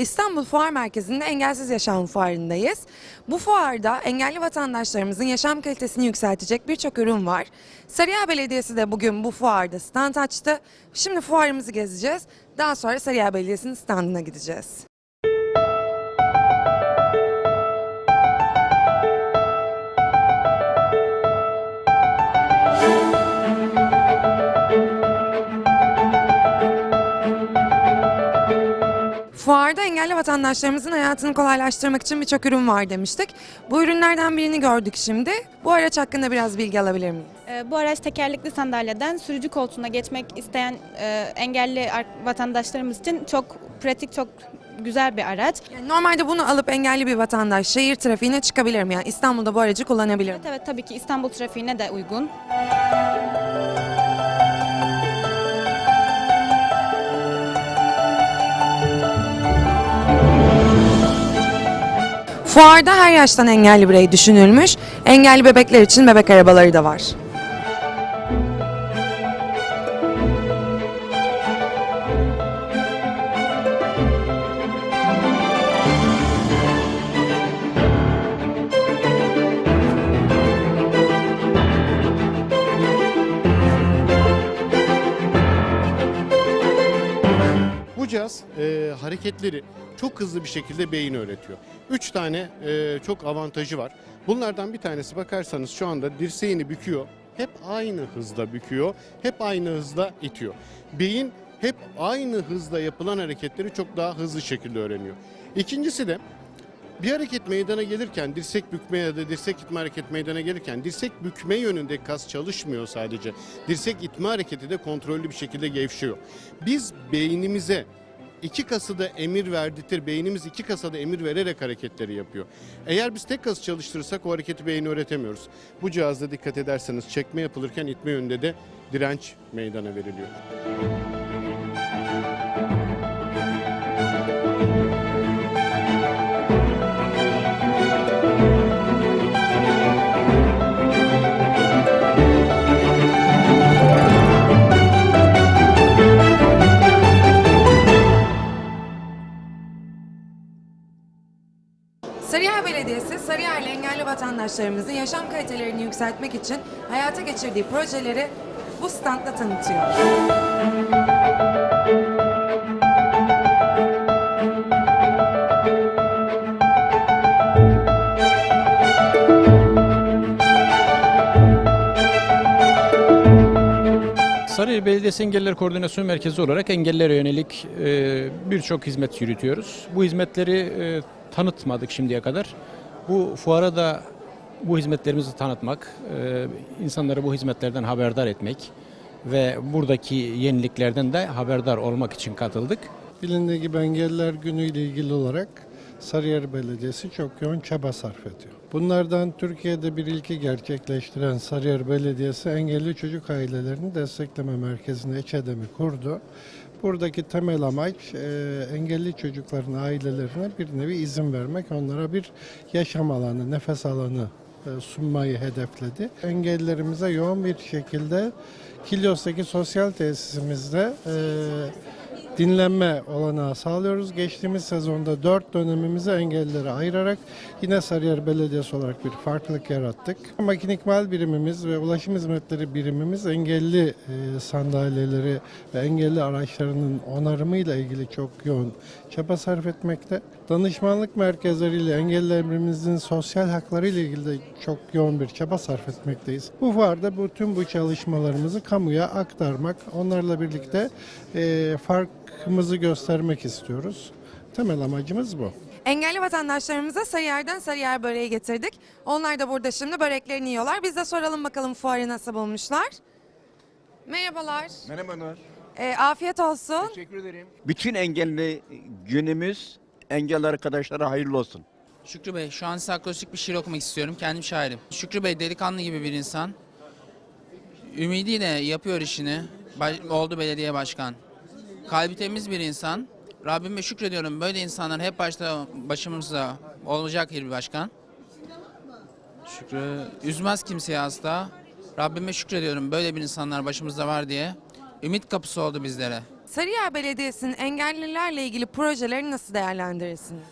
İstanbul Fuar Merkezi'nde Engelsiz Yaşam Fuarı'ndayız. Bu fuarda engelli vatandaşlarımızın yaşam kalitesini yükseltecek birçok ürün var. Sarıyer Belediyesi de bugün bu fuarda stand açtı. Şimdi fuarımızı gezeceğiz. Daha sonra Sarıyer Belediyesi'nin standına gideceğiz. Fuarda engelli vatandaşlarımızın hayatını kolaylaştırmak için birçok ürün var demiştik. Bu ürünlerden birini gördük şimdi. Bu araç hakkında biraz bilgi alabilir miyiz? Ee, Bu araç tekerlekli sandalyeden sürücü koltuğuna geçmek isteyen e, engelli ar- vatandaşlarımız için çok pratik, çok güzel bir araç. Yani normalde bunu alıp engelli bir vatandaş şehir trafiğine çıkabilir mi? Yani İstanbul'da bu aracı kullanabilir mi? Evet evet tabii ki İstanbul trafiğine de uygun. Fuarda her yaştan engelli birey düşünülmüş. Engelli bebekler için bebek arabaları da var. Hareketleri çok hızlı bir şekilde beyin öğretiyor. Üç tane e, çok avantajı var. Bunlardan bir tanesi bakarsanız şu anda dirseğini büküyor. Hep aynı hızda büküyor. Hep aynı hızda itiyor. Beyin hep aynı hızda yapılan hareketleri çok daha hızlı şekilde öğreniyor. İkincisi de bir hareket meydana gelirken dirsek bükme ya da dirsek itme hareket meydana gelirken dirsek bükme yönünde kas çalışmıyor sadece. Dirsek itme hareketi de kontrollü bir şekilde gevşiyor. Biz beynimize iki kası da emir verdirtir. Beynimiz iki kasa da emir vererek hareketleri yapıyor. Eğer biz tek kası çalıştırırsak o hareketi beyin öğretemiyoruz. Bu cihazda dikkat ederseniz çekme yapılırken itme yönünde de direnç meydana veriliyor. Sarıyer Belediyesi, Sarıyer'le engelli vatandaşlarımızın yaşam kalitelerini yükseltmek için hayata geçirdiği projeleri bu standla tanıtıyor. Sarıyer Belediyesi Engelliler Koordinasyon Merkezi olarak engellilere yönelik e, birçok hizmet yürütüyoruz. Bu hizmetleri e, tanıtmadık şimdiye kadar. Bu fuara da bu hizmetlerimizi tanıtmak, e, insanları bu hizmetlerden haberdar etmek ve buradaki yeniliklerden de haberdar olmak için katıldık. Bilindiği gibi Engelliler Günü ile ilgili olarak Sarıyer Belediyesi çok yoğun çaba sarf ediyor. Bunlardan Türkiye'de bir ilki gerçekleştiren Sarıyer Belediyesi engelli çocuk ailelerini destekleme merkezini EÇEDEM'i kurdu. Buradaki temel amaç e, engelli çocukların ailelerine bir nevi izin vermek, onlara bir yaşam alanı, nefes alanı e, sunmayı hedefledi. Engellilerimize yoğun bir şekilde Kilyos'taki sosyal tesisimizde e, dinlenme olanağı sağlıyoruz. Geçtiğimiz sezonda dört dönemimizi engellilere ayırarak yine Sarıyer Belediyesi olarak bir farklılık yarattık. Makinikmal birimimiz ve ulaşım hizmetleri birimimiz engelli e, sandalyeleri ve engelli araçlarının onarımıyla ilgili çok yoğun çaba sarf etmekte. Danışmanlık merkezleriyle engellilerimizin sosyal hakları ile ilgili de çok yoğun bir çaba sarf etmekteyiz. Bu fuarda bu tüm bu çalışmalarımızı kamuya aktarmak, onlarla birlikte e, farkımızı göstermek istiyoruz. Temel amacımız bu. Engelli vatandaşlarımıza Sarıyer'den Sarıyer böreği getirdik. Onlar da burada şimdi böreklerini yiyorlar. Biz de soralım bakalım fuarı nasıl bulmuşlar. Merhabalar. Merhaba Nur. Ee, afiyet olsun. Teşekkür ederim. Bütün engelli günümüz engelli arkadaşlara hayırlı olsun. Şükrü Bey, şu an size akrostik bir şiir okumak istiyorum. Kendim şairim. Şükrü Bey delikanlı gibi bir insan. Ümidiyle yapıyor işini. Baş- oldu belediye başkan. Kalbi temiz bir insan. Rabbime şükrediyorum. Böyle insanlar hep başta başımızda olacak bir başkan. Şükrü üzmez kimseyi asla. Rabbime şükrediyorum. Böyle bir insanlar başımızda var diye. Ümit kapısı oldu bizlere. Sarıyer Belediyesi'nin engellilerle ilgili projelerini nasıl değerlendirirsiniz?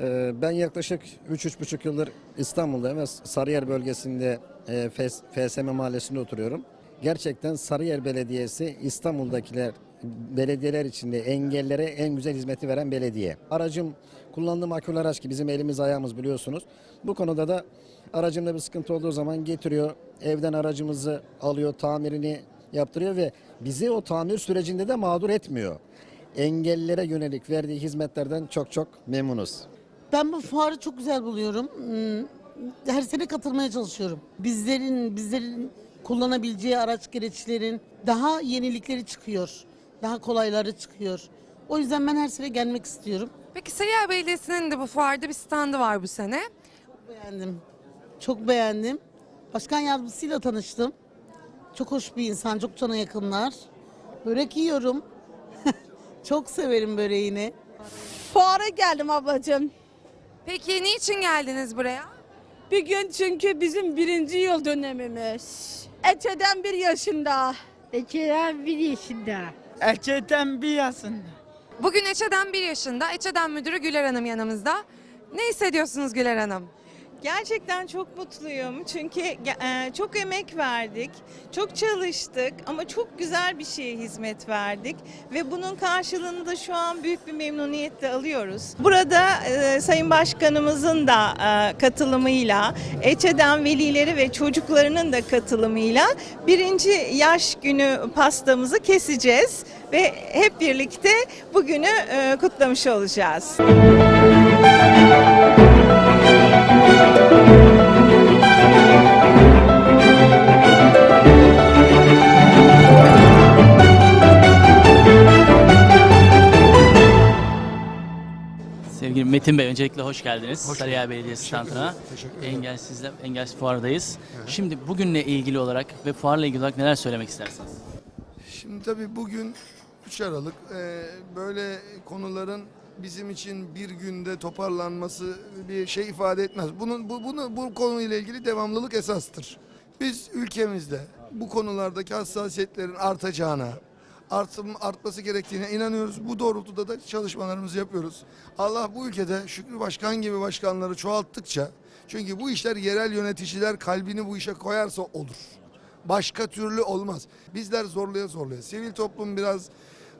Ee, Ben yaklaşık 3-3,5 yıldır İstanbul'da ve Sarıyer bölgesinde e, FS FSM mahallesinde oturuyorum. Gerçekten Sarıyer Belediyesi İstanbul'dakiler belediyeler içinde engellere en güzel hizmeti veren belediye. Aracım kullandığım akülü araç ki bizim elimiz ayağımız biliyorsunuz. Bu konuda da aracımda bir sıkıntı olduğu zaman getiriyor. Evden aracımızı alıyor, tamirini yaptırıyor ve bizi o tamir sürecinde de mağdur etmiyor. Engellilere yönelik verdiği hizmetlerden çok çok memnunuz. Ben bu fuarı çok güzel buluyorum. Hmm, Her sene katılmaya çalışıyorum. Bizlerin bizlerin kullanabileceği araç gereçlerin daha yenilikleri çıkıyor. Daha kolayları çıkıyor. O yüzden ben her sene gelmek istiyorum. Peki Sarıyer Belediyesi'nin de bu fuarda bir standı var bu sene. Beğendim. Çok beğendim. Başkan yardımcısıyla tanıştım. Çok hoş bir insan, çok cana yakınlar. Börek yiyorum. çok severim böreğini. Fuara geldim ablacığım. Peki niçin geldiniz buraya? Bir gün çünkü bizim birinci yıl dönemimiz. Eçeden bir yaşında. Ece'den bir yaşında. Erkekten bir yaşında. Bugün Eçe'den bir yaşında. Eçe'den müdürü Güler Hanım yanımızda. Ne hissediyorsunuz Güler Hanım? Gerçekten çok mutluyum çünkü e, çok emek verdik, çok çalıştık ama çok güzel bir şeye hizmet verdik ve bunun karşılığını da şu an büyük bir memnuniyetle alıyoruz. Burada e, Sayın Başkanımızın da e, katılımıyla, Eçe'den velileri ve çocuklarının da katılımıyla birinci yaş günü pastamızı keseceğiz ve hep birlikte bugünü e, kutlamış olacağız. Sevgili Metin Bey öncelikle hoş geldiniz. Sarıyer Belediyesi standına. Engelsizle Engelsiz Fuar'dayız. Şimdi bugünle ilgili olarak ve fuarla ilgili olarak neler söylemek istersiniz? Şimdi tabii bugün 3 Aralık Ee, böyle konuların bizim için bir günde toparlanması bir şey ifade etmez. Bunun bu bunu bu konuyla ilgili devamlılık esastır. Biz ülkemizde bu konulardaki hassasiyetlerin artacağına, artım, artması gerektiğine inanıyoruz. Bu doğrultuda da çalışmalarımızı yapıyoruz. Allah bu ülkede Şükrü Başkan gibi başkanları çoğalttıkça çünkü bu işler yerel yöneticiler kalbini bu işe koyarsa olur. Başka türlü olmaz. Bizler zorlaya zorlaya. Sivil toplum biraz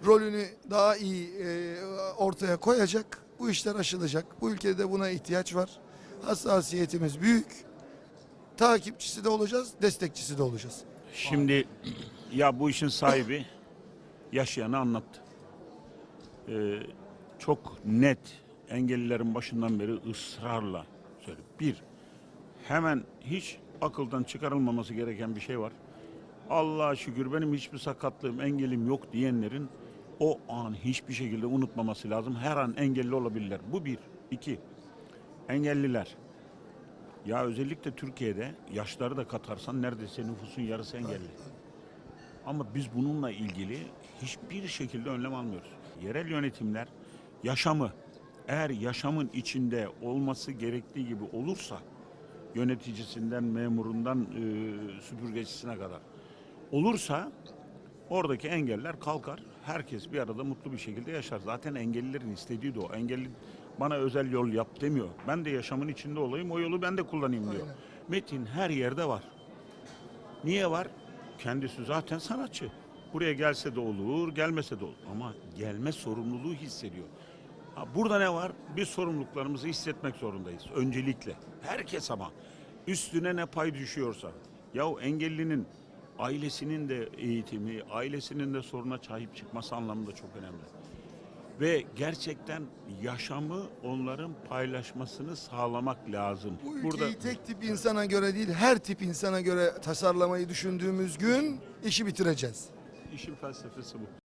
rolünü daha iyi e, ortaya koyacak. Bu işler aşılacak. Bu ülkede buna ihtiyaç var. Hassasiyetimiz büyük. Takipçisi de olacağız, destekçisi de olacağız. Şimdi ya bu işin sahibi yaşayanı anlattı. Ee, çok net engellilerin başından beri ısrarla söyledi. Bir, hemen hiç akıldan çıkarılmaması gereken bir şey var. Allah'a şükür benim hiçbir sakatlığım, engelim yok diyenlerin o an hiçbir şekilde unutmaması lazım. Her an engelli olabilirler. Bu bir. iki engelliler. Ya özellikle Türkiye'de yaşları da katarsan neredeyse nüfusun yarısı engelli. Ama biz bununla ilgili hiçbir şekilde önlem almıyoruz. Yerel yönetimler yaşamı eğer yaşamın içinde olması gerektiği gibi olursa yöneticisinden, memurundan e, süpürgecisine kadar olursa oradaki engeller kalkar. Herkes bir arada mutlu bir şekilde yaşar. Zaten engellilerin istediği de o. Engelli bana özel yol yap demiyor. Ben de yaşamın içinde olayım, o yolu ben de kullanayım diyor. Metin her yerde var. Niye var? Kendisi zaten sanatçı. Buraya gelse de olur, gelmese de olur. Ama gelme sorumluluğu hissediyor. Ha, burada ne var? Biz sorumluluklarımızı hissetmek zorundayız. Öncelikle. Herkes ama. Üstüne ne pay düşüyorsa. Yahu engellinin ailesinin de eğitimi, ailesinin de soruna sahip çıkması anlamında çok önemli. Ve gerçekten yaşamı onların paylaşmasını sağlamak lazım. Bu ülkeyi tek tip insana göre değil, her tip insana göre tasarlamayı düşündüğümüz gün işi bitireceğiz. işin felsefesi bu.